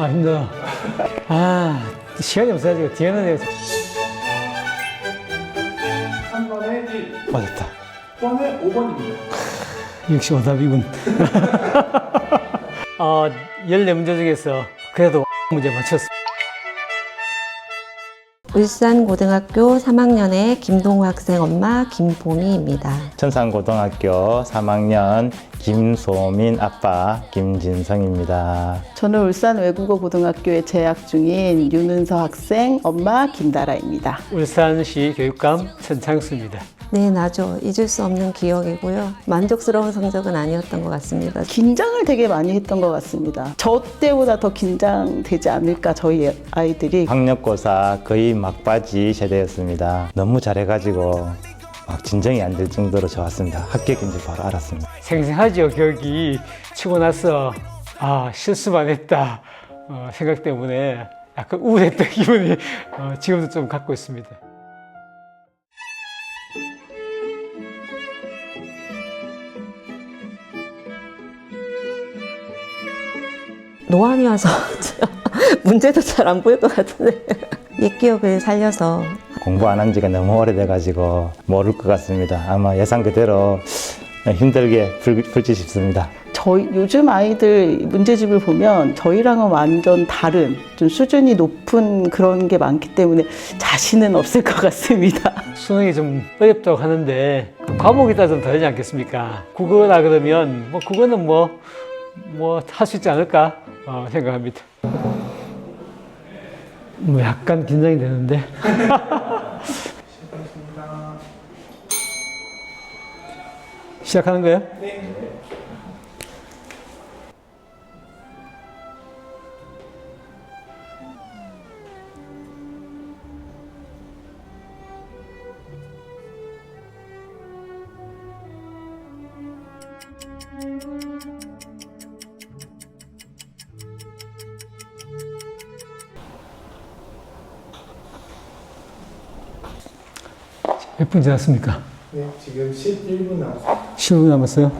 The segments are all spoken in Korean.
아, 힘들어. 아, 시간이 없어가지고 뒤에는 내가 3번에 1, 맞았다. 6번에 5번입니다. 역시 오답이군. 어, 14문제 중에서 그래도 문제 맞췄어. 울산고등학교 3학년의 김동호 학생 엄마 김보미입니다. 천산고등학교 3학년 김소민 아빠 김진성입니다. 저는 울산 외국어 고등학교에 재학 중인 윤은서 학생 엄마 김다라입니다. 울산시 교육감 천창수입니다. 네, 나죠. 잊을 수 없는 기억이고요. 만족스러운 성적은 아니었던 것 같습니다. 긴장을 되게 많이 했던 것 같습니다. 저 때보다 더 긴장되지 않을까 저희 아이들이 학력고사 거의 막바지 세대였습니다. 너무 잘해가지고 막 진정이 안 될 정도로 좋았습니다. 합격인지 바로 알았습니다. 생생하죠, 기억이. 치고 나서, 아, 실수만 했다. 어, 생각 때문에 약간 우울했던 기분이 어, 지금도 좀 갖고 있습니다. 노안이 와서 문제도 잘 안 보일 것 같은데. 옛 기억을 살려서 공부 안 한 지가 너무 오래돼가지고 모를 것 같습니다. 아마 예상 그대로 힘들게 풀, 풀지 싶습니다. 저희 요즘 아이들 문제집을 보면 저희랑은 완전 다른 좀 수준이 높은 그런 게 많기 때문에 자신은 없을 것 같습니다. 수능이 좀 어렵다고 하는데 그 과목이 따라 좀 다르지 않겠습니까? 국어라 그러면 뭐 국어는 뭐 뭐 할 수 있지 않을까 어, 생각합니다. 뭐 약간 긴장이 되는데 시작하는 거예요? 몇 분 지났습니까? 네, 지금 11분 남았습니다. 15분 남았어요?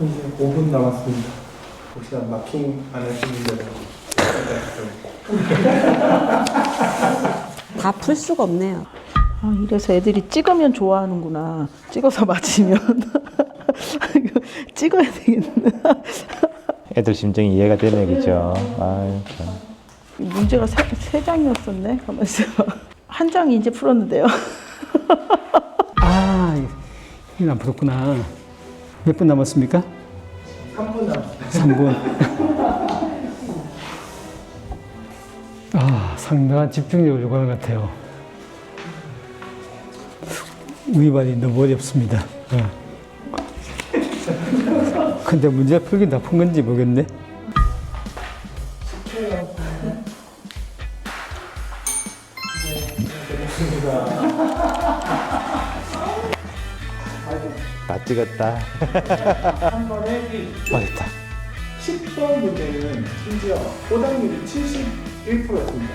이제 5분 남았습니다. 혹시나 마킹 안 하시는 분들은 다 풀 수가 없네요. 아, 이래서 애들이 찍으면 좋아하는구나. 찍어서 맞으면 찍어야 되겠네. 애들 심정이 이해가 되네, 그죠? 아유, 참. 문제가 세, 세 장이었었네. 가만 있어봐. 한 장 이제 풀었는데요. 아, 이게 안 풀었구나. 몇 분 남았습니까? 3분 남았습니다. 3분. 상당한 집중력을 요구하는 것 같아요. 위반이 너무 어렵습니다. 어. 근데 문제 풀긴 다 푼 건지 모르겠네. 다 찍었다. 한 번에 맞았다. 10번 문제는 심지어 꼬닥미를 70 1%였습니다.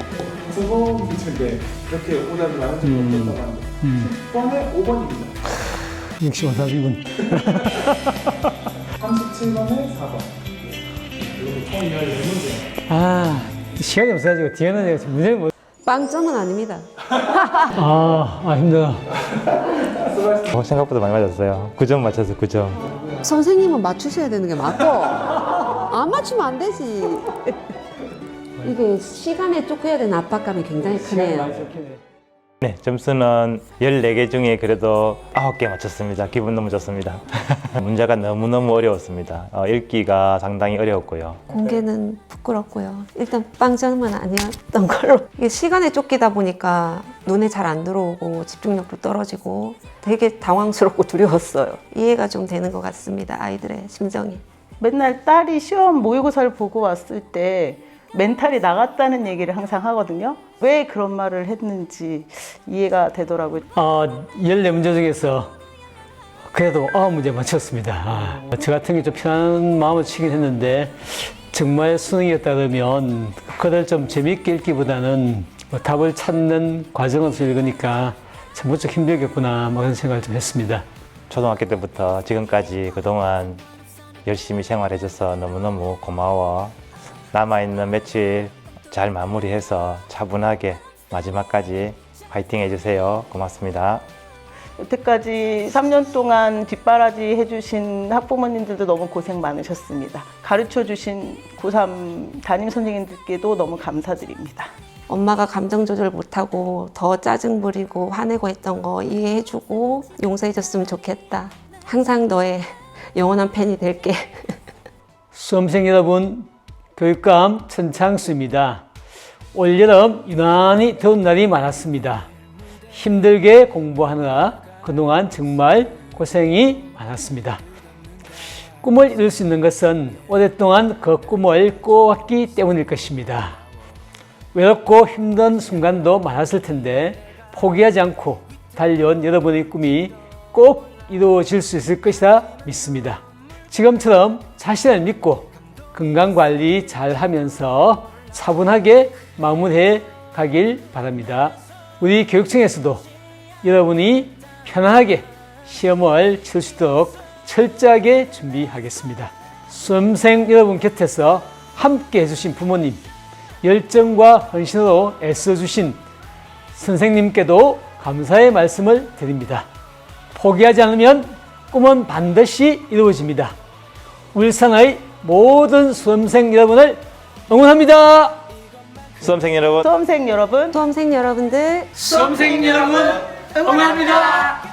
두번 미쳤는데 그렇게 오답을 나눈 적이 음. 없었다고 합니다. 10번에 5번입니다. 60원, 40원. 37번에 4번. 아, 시간이 없어가지고 뒤에는 제가 문제를 못. 빵점은 아닙니다. 아, 아 힘들어. 어, 생각보다 많이 맞았어요. 9점 맞춰서 9점. 선생님은 맞추셔야 되는 게 맞고 안 맞추면 안 되지. 이게 시간에 쫓겨야 되는 압박감이 굉장히 시간이 많이 크네요. 네, 점수는 14개 중에 그래도 9개 맞췄습니다. 기분 너무 좋습니다. 문제가 너무너무 어려웠습니다. 어, 읽기가 상당히 어려웠고요. 공개는 부끄럽고요. 일단 빵점은 아니었던 걸로. 이게 시간에 쫓기다 보니까 눈에 잘 안 들어오고 집중력도 떨어지고 되게 당황스럽고 두려웠어요. 이해가 좀 되는 것 같습니다. 아이들의 심정이. 맨날 딸이 시험 모의고사를 보고 왔을 때 멘탈이 나갔다는 얘기를 항상 하거든요. 왜 그런 말을 했는지 이해가 되더라고요. 어, 14문제 중에서 그래도 아홉 문제 맞췄습니다. 아, 저 같은 게 좀 편한 마음을 치긴 했는데 정말 수능이었다 그러면 그걸 좀 재밌게 읽기보다는 뭐 답을 찾는 과정에서 읽으니까 참 무척 힘들겠구나 뭐 그런 생각을 좀 했습니다. 초등학교 때부터 지금까지 그동안 열심히 생활해줘서 너무너무 고마워. 남아있는 며칠 잘 마무리해서 차분하게 마지막까지 파이팅 해주세요. 고맙습니다. 여태까지 3년 동안 뒷바라지 해주신 학부모님들도 너무 고생 많으셨습니다. 가르쳐 주신 고3 담임 선생님들께도 너무 감사드립니다. 엄마가 감정 조절 못하고 더 짜증 부리고 화내고 했던 거 이해해주고 용서해줬으면 좋겠다. 항상 너의 영원한 팬이 될게. 수험생 여러분, 교육감 천창수입니다. 올여름 유난히 더운 날이 많았습니다. 힘들게 공부하느라 그동안 정말 고생이 많았습니다. 꿈을 이룰 수 있는 것은 오랫동안 그 꿈을 꿔왔기 때문일 것입니다. 외롭고 힘든 순간도 많았을 텐데 포기하지 않고 달려온 여러분의 꿈이 꼭 이루어질 수 있을 것이라 믿습니다. 지금처럼 자신을 믿고 건강 관리 잘 하면서 차분하게 마무리해 가길 바랍니다. 우리 교육청에서도 여러분이 편안하게 시험을 칠 수 있도록 철저하게 준비하겠습니다. 수험생 여러분 곁에서 함께 해주신 부모님, 열정과 헌신으로 애써주신 선생님께도 감사의 말씀을 드립니다. 포기하지 않으면 꿈은 반드시 이루어집니다. 울산의 모든 수험생 여러분을 응원합니다. 수험생 여러분. 수험생 여러분, 수험생 여러분들 수험생 여러분 응원합니다.